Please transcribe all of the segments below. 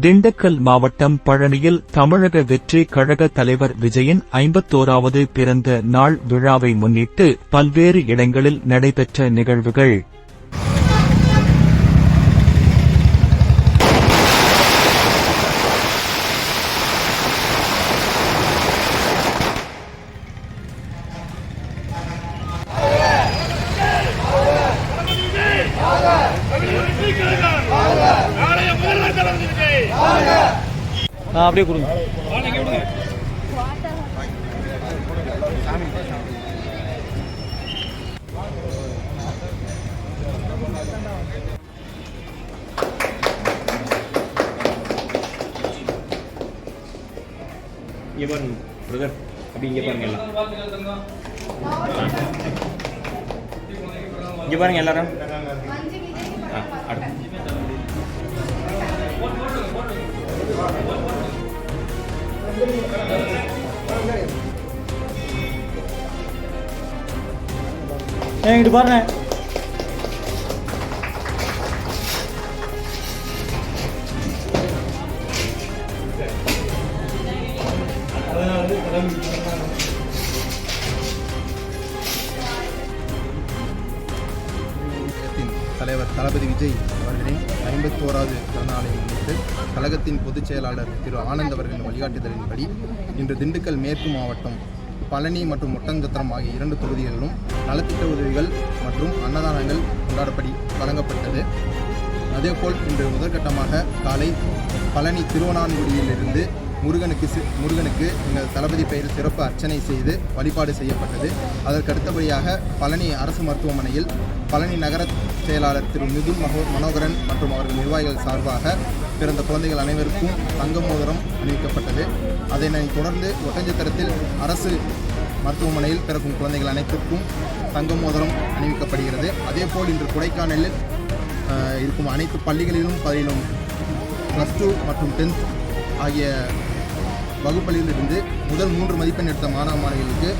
திண்டுக்கல் மாவட்டம் பழனியில் தமிழக வெற்றி கழக தலைவர் விஜயின் ஐம்பத்தோராவது பிறந்த நாள் விழாவை முன்னிட்டு பல்வேறு இடங்களில் நடைபெற்ற நிகழ்வுகள் நாளைய ஆ அப்படியே கொடுங்க. இங்கே பாருங்க பிரதர் அப்படி இங்கே பாருங்க எல்லாம். இங்கே பாருங்க எல்லாரும். ஆ, அடுத்து. ஏன் இங்கிட்டு பாருங்க. கழகத்தின் தலைவர் தளபதி விஜய் அவர்களின் ஐம்பத்தோராவது பிறந்தநாளை முன்னிட்டு கழகத்தின் பொதுச் செயலாளர் திரு ஆனந்த் அவர்களின் வழிகாட்டுதலின்படி இன்று திண்டுக்கல் மேற்கு மாவட்டம் பழனி மற்றும் ஒட்டஞ்சத்திரம் ஆகிய இரண்டு தொகுதிகளிலும் நலத்திட்ட உதவிகள் மற்றும் அன்னதானங்கள் கொண்டாடப்படி வழங்கப்பட்டது. அதேபோல் இன்று முதற்கட்டமாக காலை பழனி திருவண்ணான்குடியிலிருந்து முருகனுக்கு சி- முருகனுக்கு எங்கள் தளபதி பெயரில் சிறப்பு அர்ச்சனை செய்து வழிபாடு செய்யப்பட்டது. அதற்கு அடுத்தபடியாக பழனி அரசு மருத்துவமனையில் பழனி நகர செயலாளர் திரு மிதுன் மகோ மனோகரன் மற்றும் அவர்கள் நிர்வாகிகள் சார்பாக பிறந்த குழந்தைகள் அனைவருக்கும் தங்க மோதிரம் அணிவிக்கப்பட்டது. அதனை தொடர்ந்து ஒட்டஞ்சத்திரத்தில் அரசு மருத்துவமனையில் பிறக்கும் குழந்தைகள் அனைத்திற்கும் தங்க மோதிரம் அணிவிக்கப்படுகிறது. அதேபோல் இன்று கொடைக்கானலில் இருக்கும் அனைத்து பள்ளிகளிலும் பதிலும் ப்ளஸ் டூ மற்றும் டென்த் ஆகிய வகுப்பிலிருந்து முதல் மூன்று மதிப்பெண் எடுத்த மாணவ மாணவிகளுக்கு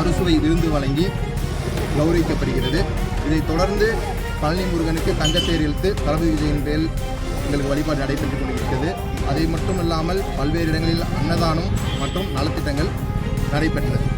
அறுசுவை விருந்து வழங்கி கௌரவிக்கப்படுகிறது. இதைத் தொடர்ந்து பழனி முருகனுக்கு தங்கத்தேர் இழுத்து தளபதி விஜயின் பேரில் எங்களுக்கு வழிபாடு நடைபெற்றுக் கொண்டிருக்கிறது. அதை மட்டும் இல்லாமல் பல்வேறு இடங்களில் அன்னதானம் மற்றும் நலத்திட்டங்கள் நடைபெற்றது